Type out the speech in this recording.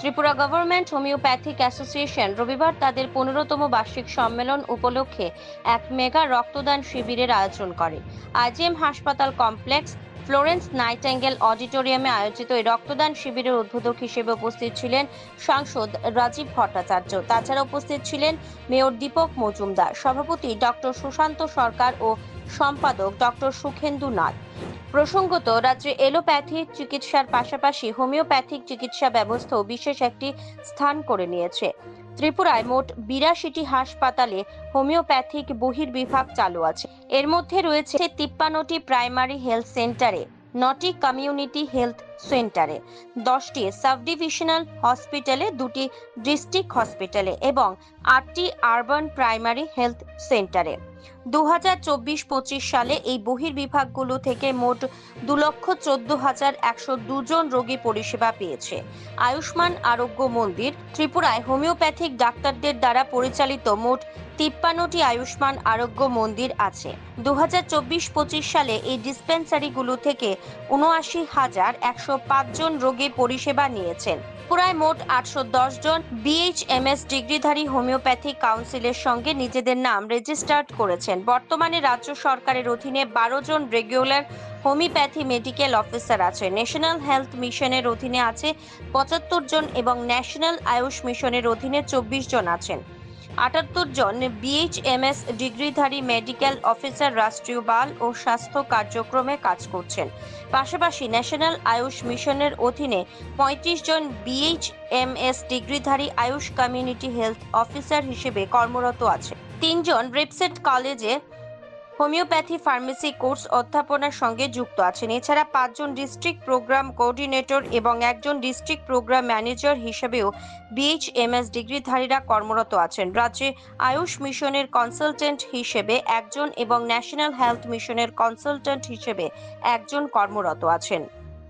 Tripura government homeopathic association রবিবার তাদের পনেরোতম বার্ষিক সম্মেলন উপলক্ষে এক মেগা রক্তদান শিবিরের আয়োজন করে। আইজিএম হাসপাতাল কমপ্লেক্স ফ্লোরেন্স নাইটেঙ্গেল অডিটোরিয়ামে আয়োজিত এই রক্তদান শিবিরের উদ্বোধক হিসেবে উপস্থিত ছিলেন সাংসদ রাজীব ভট্টাচার্য। তাছাড়া উপস্থিত ছিলেন মেয়র দীপক মজুমদার, সভাপতি ডক্টর সুশান্ত সরকার ও সম্পাদক ডক্টর সুখেন্দু নাথ। প্রসঙ্গত, রাজ্যে এলোপ্যাথিক চিকিৎসার পাশাপাশি হোমিওপ্যাথিক চিকিৎসা ব্যবস্থাও বিশেষ একটি স্থান করে নিয়েছে। ত্রিপুরায় মোট বিরাশিটি হাসপাতালে হোমিওপ্যাথিক বহির্বিভাগ চালু আছে। এর মধ্যে রয়েছে তিপ্পান্নটি প্রাইমারি হেলথ সেন্টারে, নটি কমিউনিটি হেলথ সেন্টারে, দশটি সাব ডিভিশনাল হসপিটালে, দুটি ডিস্ট্রিক্ট হসপিটালে এবং আটটি আরবান প্রাইমারি হেলথ সেন্টারে। দু হাজার চব্বিশ পঁচিশ সালে এই বহির্বিভাগগুলো থেকে মোট দু লক্ষ চোদ্দ হাজার একশো দুজন রোগী পরিষেবা পেয়েছে। আয়ুষ্মান আরোগ্য মন্দির, ত্রিপুরায় হোমিওপ্যাথিক ডাক্তারদের দ্বারা পরিচালিত মোট তিপ্পান্নটি আয়ুষ্মান আরোগ্য মন্দির আছে। দু হাজার চব্বিশ পঁচিশ সালে এই ডিসপেন্সারিগুলো থেকে উনআশি হাজার একশো জন রোগী পরিষেবা নিয়েছেন। ত্রিপুরায় মোট আটশো জন বিএইচএমএস ডিগ্রিধারী হোমিওপ্যাথিক কাউন্সিলের সঙ্গে নিজেদের নাম রেজিস্টার্ড করেছেন। বর্তমানে রাজ্য সরকারের অধীনে বারো জন রেগুলার হোমিওপ্যাথি মেডিকেল অফিসার আছে ন্যাশনাল হেলথ মিশনের অধীনে আছে পঁচাত্তর জন এবং ন্যাশনাল আয়ুষ মিশনের অধীনে চব্বিশ জন আছেন। আটাত্তর জন বিএইচএমএস ডিগ্রিধারী মেডিকেল অফিসার রাষ্ট্রীয় বাল ও স্বাস্থ্য কার্যক্রমে কাজ করছেন। পাশাপাশি ন্যাশনাল আয়ুষ মিশনের অধীনে পঁয়ত্রিশ জন বিএইচএমএস ডিগ্রিধারী আয়ুষ কমিউনিটি হেলথ অফিসার হিসেবে কর্মরত আছে তিনজন রিপসেট কলেজে হোমিওপ্যাথি ফার্মেসি কোর্স অধ্যাপনার সঙ্গে যুক্ত আছেন। এছাড়া পাঁচজন ডিস্ট্রিক্ট প্রোগ্রাম কোঅর্ডিনেটর এবং একজন ডিস্ট্রিক্ট প্রোগ্রাম ম্যানেজার হিসেবেও বিএইচএমএস ডিগ্রিধারীরা কর্মরত আছেন। রাজ্যে আয়ুষ মিশনের কনসালটেন্ট হিসেবে একজন এবং ন্যাশনাল হেলথ মিশনের কনসালটেন্ট হিসেবে একজন কর্মরত আছেন।